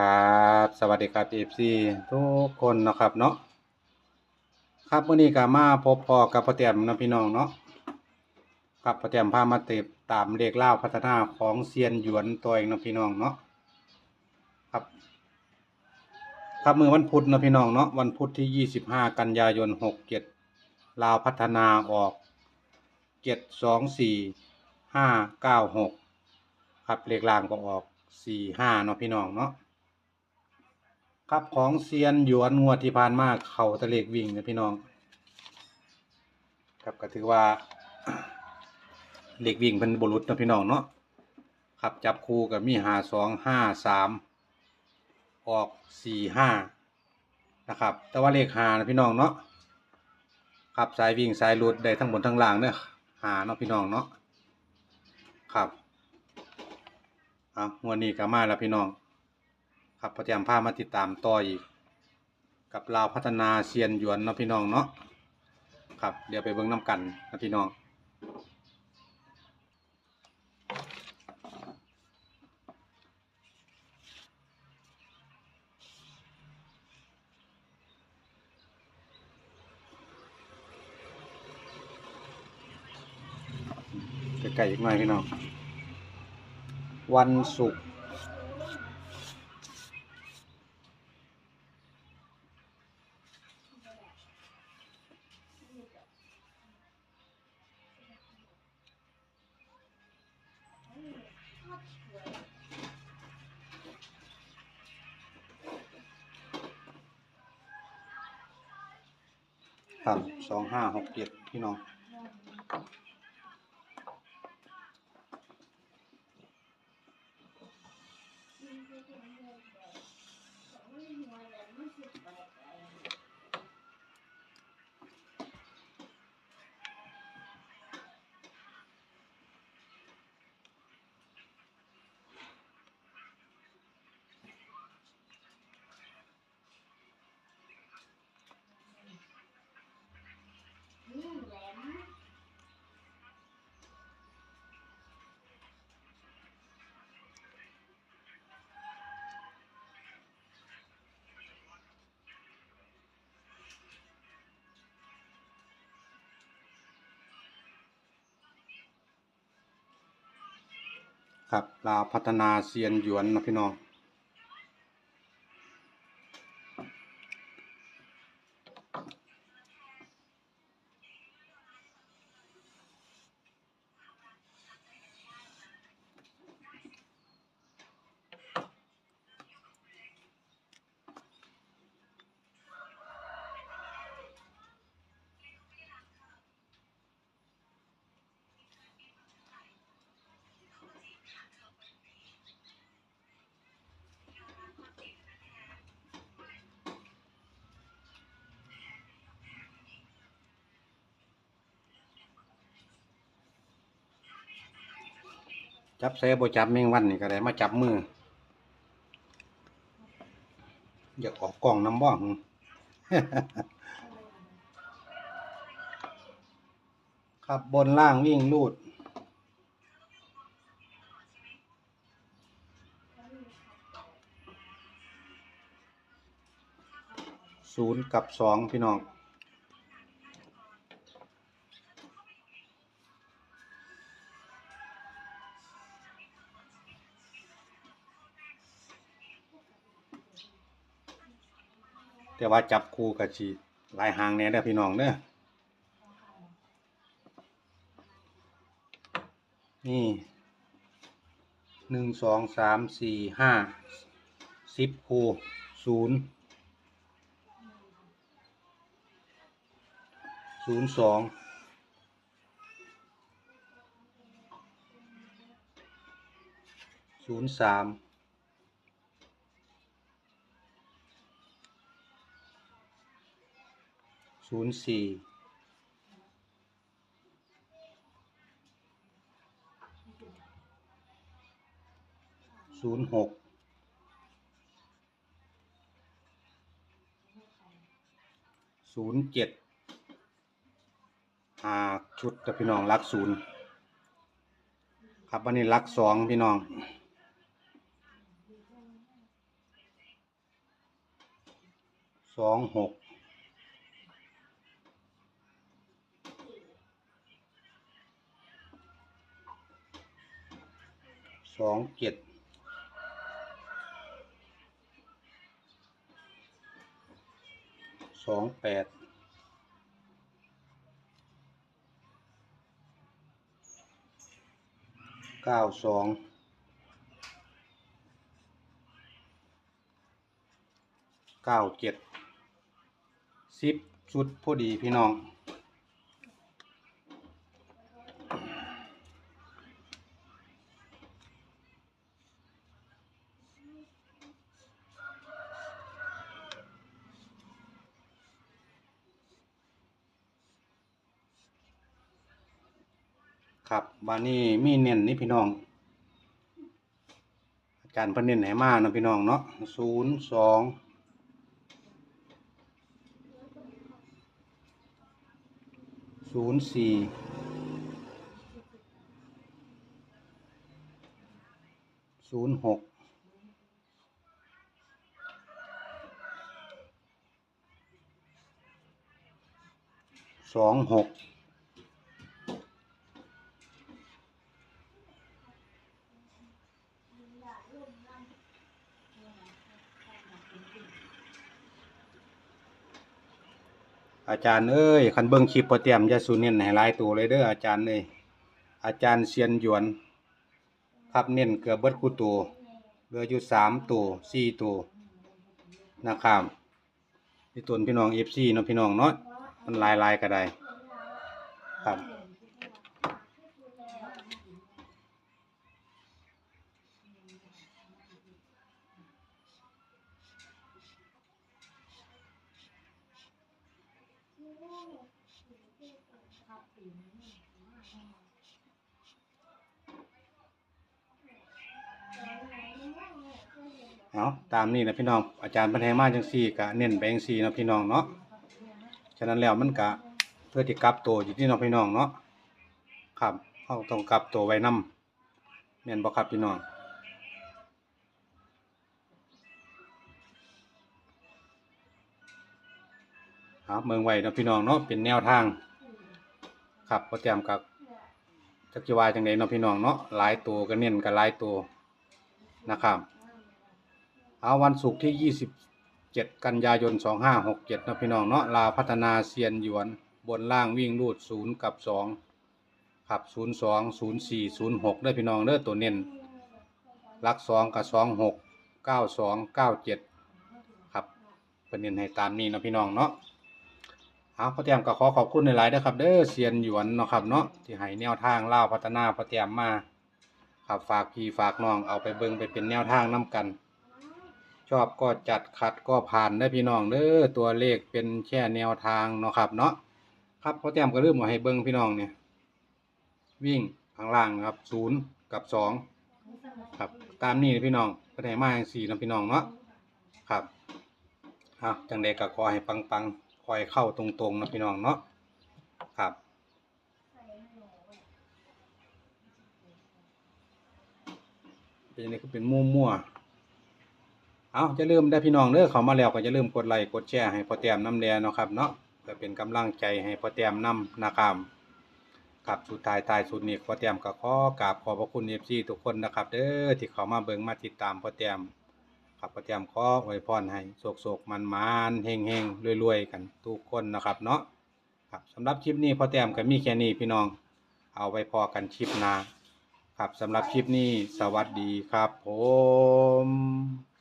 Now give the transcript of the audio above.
ครับสวัสดีครับ FC ทุกคนนะครับเนาะครับวันนี้ก็มาพบพอกับพ่อแต้มนะพี่น้องเนาะครับพ่อแต้มพามาติดตามเลขเล่าพัฒนาของเซียนหยวนตัวเองนะพี่น้องเนาะครับ ครับมือวันพุธนะพี่น้องเนาะวันพุธที่25กันยายน67ลาวพัฒนาออก724 596ครับเลขล่างก็ออก45เนาะพี่น้องเนาะ ครับของเซียนหยวนงวดที่ผ่านมาเข่าตะเลกวิ่งนะพี่น้อง ครับก็ถือว่าเลขวิ่งเป็นบุรุษนะพี่น้องเนาะครับจับคู่กับมีหาสองห้าสามออกสี่ห้านะครับ แต่ว่าเลขหานะพี่น้องเนาะครับสายวิ่งสายหลุดได้ทั้งบนทั้งล่างเนี่ยหาเนาะพี่น้องเนาะครับอะงวันนี้ก็มาแล้วพี่น้อง ครับพอเตรียมพามาติดตามต่ออีก กับลาวพัฒนาเซียนหยวนเนาะพี่น้องเนาะครับ เดี๋ยวไปเบิ่งน้ำกันนะพี่น้องใกล้ๆอีกหน่อยพี่น้อง วันศุกร์ ครับสองห้าหกเจ็ดพี่น้อง ครับลาวพัฒนาเซียนหยวนนะพี่น้อง จับเสบจับแมงวันนี่ก็ได้มาจับมือ อยากออกกล้องน้ำบ้องครับบนล่างวิ่งลูด ศูนย์กับสองพี่น้อง แต่ว่าจับคู่กับจีลายหางแน่เด้อพี่น้องเด้อนี่หนึ่งสองสามสี่ห้าสิบคู่ศูนย์ศูนย์สองศูนย์สาม ศูนย์สี่ศูนย์หกศูนย์เจ็ดหาชุดกับพี่น้องรักศูนย์ครับวันนี้รักสองพี่น้องสองหก สองเจ็ดสองแปดเก้าสองเก้าเจ็ดสิบชุดพอดีพี่น้อง ครับบานนี้มีเน้นนี่พี่น้อง อาจารย์เพิ่นเน้นให้มาเนาะพี่น้องเนาะศูนย์สองศูนย์สี่ศูนย์หกสองหก อาจารย์เอ้ยคันเบิงคลิปโปรเตรียมจะสูเน้นให้หลายตัวเลยเด้ออาจารย์เอ้ยอาจารย์เซียนหยวน ครับเน้นเกือบเบิดคู่ตัวเหลืออยู่สามตัวสี่ตัวนะครับพี่ตุนพี่น้องเอฟซีเนาะพี่น้องเนาะมันลายลายก็ได้ครับ เอาตามนี้นะพี่น้องอาจารย์บรรทมาจังซี่กะเน้นไปจังซี่นะพี่น้องเนาะฉะนั้นแล้วมันกะเพื่อที่กลับตัวอยู่ที่น้องพี่น้องเนาะครับเฮาต้องกลับตัวไว้นำแม่นบ่ครับพี่น้องครับเมืองไว้นะพี่น้องเนาะเป็นแนวทางครับพอเตรียมกับจักจิวาจังไดเนาะพี่น้องเนาะหลายตัวก็เน้นก็หลายตัวนะครับ เอาวันศุกร์ที่ 27 กันยายน 2567นะพี่น้องเนาะลาพัฒนาเซียนหยวน บนล่างวิ่งรูด 0 กับ 2 ขับ 02 04 06ได้พี่น้องเด้อตัวเน้นลัก 2 กับ 26 92 97 ครับเป็นเน้นให้ตามนี้นะพี่น้องเนาะเอาพ่อเตรียมก็ขอขอบคุณหลายนะครับ เด้อเซียนหยวนเนาะครับเนาะที่ให้แนวทางล่าพัฒนาพ่อเตรียมมาครับฝากพี่ฝากน้องเอาไปเบิ่งไปเป็นแนวทางนํกัน ชอบก็จัดขัดก็ผ่านได้พี่น้องเด้อตัวเลขเป็นแค่แนวทางเนาะครับเนาะครับพอแต้มก็เริ่มมาให้เบิ้งพี่น้องเนี่ยวิ่งข้างล่างครับศูนย์กับสองครับตามนี้นะพี่น้องก็ได้มาอย่างสี่นะพี่น้องเนาะครับอะจังใดก็ขอให้ปังๆคอยเข้าตรงๆนะพี่น้องเนาะครับเป็นยังไงก็เป็นมั่วๆ เอาจะเริ่าลืมได้พี่น้องเด้อเขามาแล้วก็จะเริ่าลืมกดไลค์กดแชร์ให้พอแต้มน้ำแดงเนาะครับเนาะเพื่อเป็นกำลังใจให้พอแต้มน้ำนะครับครับสุดท้ายทายสุดนี้พอแต้มก็ขอกราบขอบพระคุณเอฟซีทุกคนนะครับเด้อที่เขามาเบิ่งมาติดตามพอแต้มครับพอแต้มขออวยพรให้โศกโศกมันมันเฮงเฮงรวยรวยๆกันทุกคนนะครับเนาะครับสำหรับคลิปนี้พอแต้มก็มีแค่นี้พี่น้อง เอาไว้พอกันคลิปหน้าครับสำหรับคลิปนี้สวัสดีครับผม